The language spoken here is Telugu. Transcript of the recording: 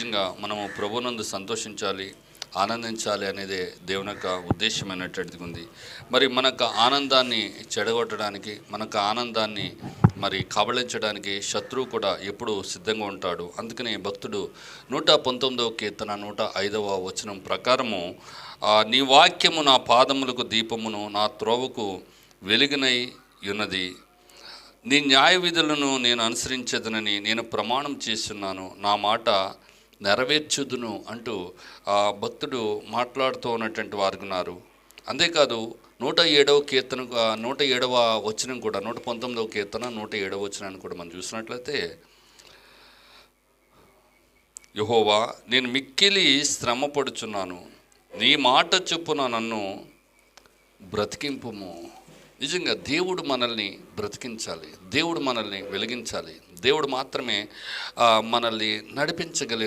నిజంగా మనము ప్రభునందు సంతోషించాలి ఆనందించాలి అనేదే దేవుని యొక్క ఉద్దేశమైనటువంటిది ఉంది. మరి మనకు ఆనందాన్ని చెడగొట్టడానికి మనకు ఆనందాన్ని మరి కబళించడానికి శత్రువు కూడా ఎప్పుడూ సిద్ధంగా ఉంటాడు. అందుకనే భక్తుడు నూట పంతొమ్మిదవ కీర్తన నూట ఐదవ వచనం ప్రకారము నీ వాక్యము నా పాదములకు దీపమును నా త్రోవకు వెలుగునై ఉన్నది. నీ న్యాయ విధులను నేను అనుసరించదనని నేను ప్రమాణం చేస్తున్నాను. నా మాట నెరవేర్చుదును అంటూ ఆ భక్తుడు మాట్లాడుతూ ఉన్నటువంటి వారు ఉన్నారు. అంతేకాదు నూట ఏడవ కీర్తన నూట ఏడవ వచనం కూడా నూట పంతొమ్మిదవ కీర్తన నూట ఏడవ వచనాన్ని కూడా మనం చూసినట్లయితే యహోవా నేను మిక్కిలి శ్రమ పడుచున్నాను నీ మాట చొప్పున నన్ను బ్రతికింపుము. నిజంగా దేవుడు మనల్ని బ్రతికించాలి దేవుడు మనల్ని వెలిగించాలి. దేవుడు మాత్రమే మనల్ని నడిపించగలి